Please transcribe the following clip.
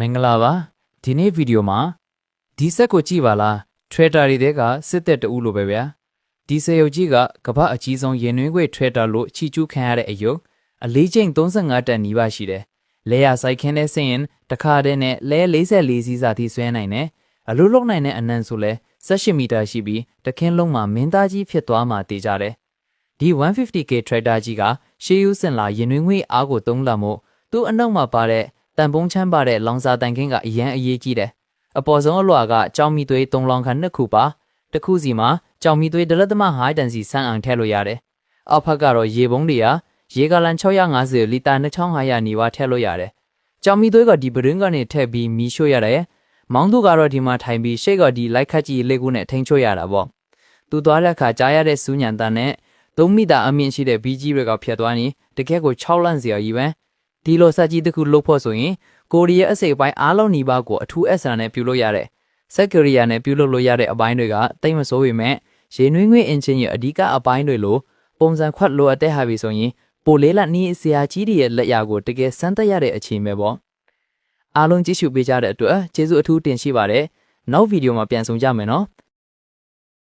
မင်္ဂလာပါဒီနေ့ဗီဒီယိုမှာဒီဆက်ကိုကြည့်ပါလားထရက်တာတွေတဲကစစ်သက်တူလို့ပဲဗျာဒီစရုပ်ကြီးကကမ္ဘာအကြီးဆုံးရင်နှွေးခွေထရက်တာလို့ချီကျူးခံရတဲ့အယုတ်အလေးချိန်35တန်နီးပါးရှိတယ်လဲရဆိုင်ခင်းတဲ့ဆင်းရင်တစ်ခါတည်းနဲ့လဲ44စီးစာထိဆွဲနိုင်တယ်အလိုလုံနိုင်တဲ့အနံဆိုလဲ18မီတာရှိပြီးတခင်းလုံးမှာမင်းသားကြီးဖြစ်သွားမှတည်ကြတယ်ဒီ 150k tractor ကြီးကရှေးယူစင်လာရင်နှွေးငွေအားကိုသုံးလာမို့သူ့အနောက်မှာပါတဲ့ တန်ပုံးချမ်းပါတဲ့လောင်စာတန်ခင်းကအရန်အရေးကြီးတယ်။အပေါ်ဆုံးအလွှာကကြောင်မီသွေး၃လောင်ခန့်နှစ်ခုပါ။တစ်ခုစီမှာကြောင်မီသွေးဒလတ်သမဟိုင်းတန်စီဆန်းအောင်ထည့်လို့ရတယ်။အောက်ဖက်ကတော့ရေပုံးတွေကရေဂါလန်650လီတာ2500နီးပါးထည့်လို့ရတယ်။ကြောင်မီသွေးကဒီပရင်းကနေထည့်ပြီးမီးရှို့ရတယ်။မောင်းသူကတော့ဒီမှာထိုင်ပြီးရှေ့ကဒီလိုက်ခတ်ကြီးလေးခုနဲ့ထိန်ချို့ရတာပေါ့။သူသွားတဲ့အခါကြားရတဲ့စူးညံတန်နဲ့သုံးမီတာအမြင့်ရှိတဲ့ဘီကြီးတွေကဖြတ်သွားရင်တကယ်ကို6လန့်စရာကြီးပဲ။ ဒီလိုစက်ကြီးတစ်ခုလုတ်ဖို့ဆိုရင်ကိုရီးယားအစိပ်ပိုင်းအားလုံးနီးပါးကိုအထူးအဆန်နဲ့ပြုလုပ်ရတဲ့စက်ကရီးယားနဲ့ပြုလုပ်လို့ရတဲ့အပိုင်းတွေကတိတ်မစိုးပေမဲ့ရေနွေးငွေအင်ဂျင်ရဲ့အဓိကအပိုင်းတွေလိုပုံစံခွက်လိုအပ်တဲ့ဟာပြီဆိုရင်ပိုလေးလက်နီးဆရာကြီးတွေရဲ့လက်ရာကိုတကယ်စမ်းသပ်ရတဲ့အခြေအနေပဲပေါ့အားလုံးကြည့်ရှုပေးကြတဲ့အတွက်ကျေးဇူးအထူးတင်ရှိပါတယ်နောက်ဗီဒီယိုမှာပြန်ဆောင်ကြမယ်နော်